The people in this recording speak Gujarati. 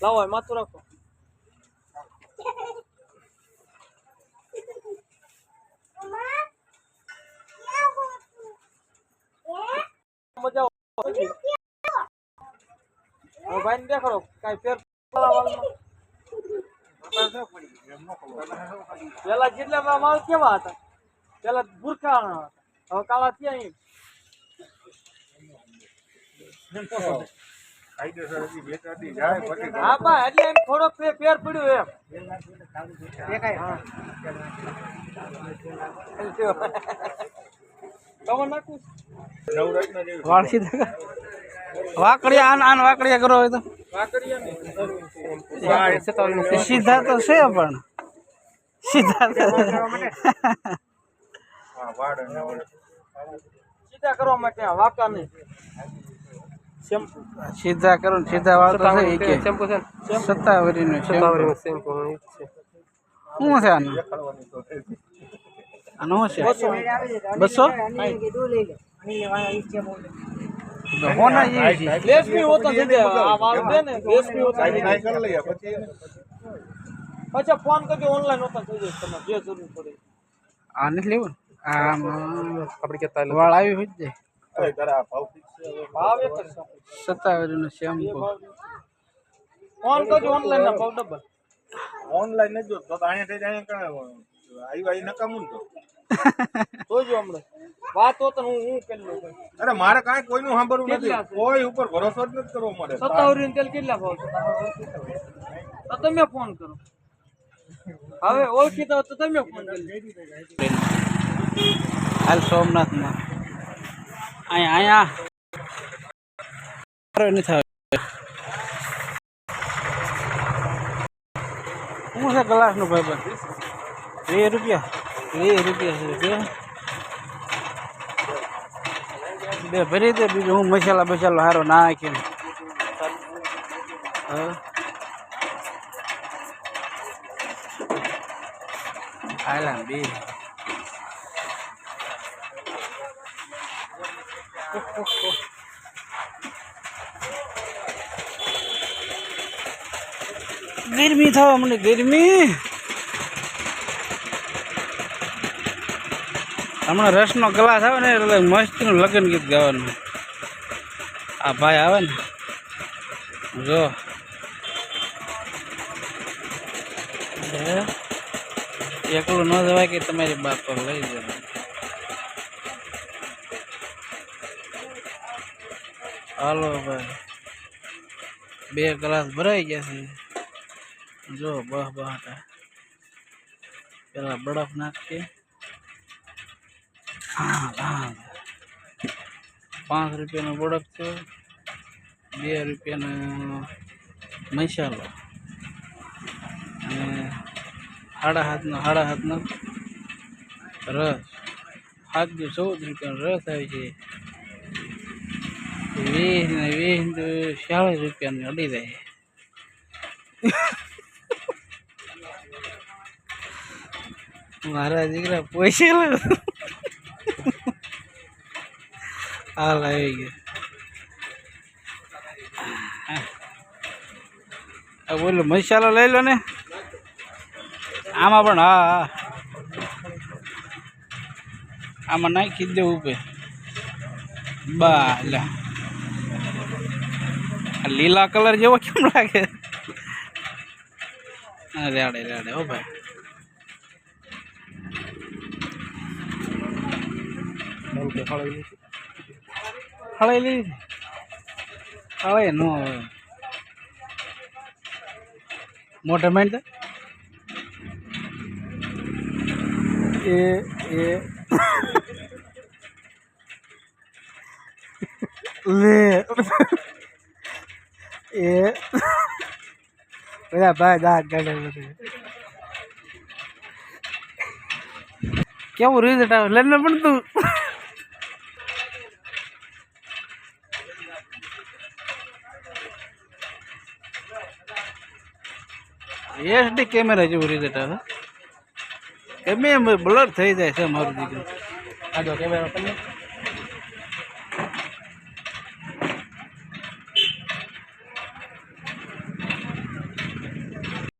લાવો માથું રાખો. મજા ભાઈ ને દેખાડો, કાંઈ ફેર પેલા જેટલા માલ કેવા હતા? પેલા બુરખા હવે કાળા થયા અહીં હા બા એટલે એમ થોડોક ફેર પડ્યો એમ. હા. તમે નાખું વાળ સીધા કર. વાકડિયા આન આન વાકડિયા કરો હોય તો. વાકડિયા સીધા તો છે પણ. સીધા સીધા કરવા માટે વાકા નહીં શેમ્પુ સીધા કરો ને સીધા વાળ તો છે ઈ કે શેમ્પુ છે સત્તાવરી નું સત્તાવરી શેમ્પુ શું છે આનું આનું શું છે બસો હોના જેવી છે રેશમી હોતા થઈ જાય આ વાળ દે ને રેશમી હોતા થઈ જાય પછી ફોન કરજો ઓનલાઈન હોતા થઈ જાય તમારે જે જરૂર પડે આ નથી લેવું ને? આમાં આપણે કેતા વાળ આવી હોય જ જાય ભાવ નો જ છે. સત્તાવરી નું શેમ્પુ ફોન કરજો ઓનલાઈન ના ભાવ ડબલ ઓનલાઈન જ જો તો અહીંયા થઈ જાય કણ આવી આવી નકામું તો. તો જોજો હમણાં. વાત હોત ને હું હું કરી અરે મારે કાંઈ કોઈનું સાંભળવું નથી. કોઈ ઉપર ભરોસો જ નથી કરવો મારે સત્તાવરી તેલ કેટલા ભાવ છે? તો તમે ફોન કરો. હવે ઓળખીતા દો તો તમે ફોન કરી હાલ સોમનાથમાં. અહીંયા અહીંયા. નથી આવે શું છે ગ્લાસનું ભાઈ ભાઈ બે રૂપિયા બે રૂપિયા છે બે ભરી દે બીજું હું મસાલા બસાલો સારો નાખીને હા બે ગરમી થવા મને ગરમી. હમણાં રસનો ગ્લાસ આવે ને એટલે મસ્તીનું લગ્ન ગીત ગાવાનું. આ ભાઈ આવે ને, જો? એકલું ન જવાય કે તમારી બાપ લઈ જવાય. હાલો ભાઈ. બે ગ્લાસ ભરાઈ ગયા છે. જો, બહ બહાટા પેલા બરફ નાખી પાંચ રૂપિયાનો બરફ છે, બે રૂપિયાનો મસાલો. અને સાડા હાથનો સાડા હાથનો રસ. સાત દિવસ ચૌદ રૂપિયાનો રસ આવી છે. વીસ ને વીસ ને ચાલીસ રૂપિયાની અડી જાય. મારા દીકરા પૈસા લે હાલ આવી ગયા. બોલો, મસાલો લઈ લો ને. આમાં પણ, હા આમાં નાખી દેવું ઉપર. બા લીલા કલર જેવો કેમ લાગે? રેડે રેડે, હો ભાઈ. હળાઈ હળેલી હવે નો હવે મોટા મેન્ટ એ એ. લે. એ. બધા ભાઈ દાંત કાઢે કેવું રિઝલ્ટ આવે લઈને પણ તું. એસડી કેમેરા જેવું રિઝલ્ટ આવે એમ બ્લર થઈ જાય છે મારું દીકરું. આ જો કેમેરા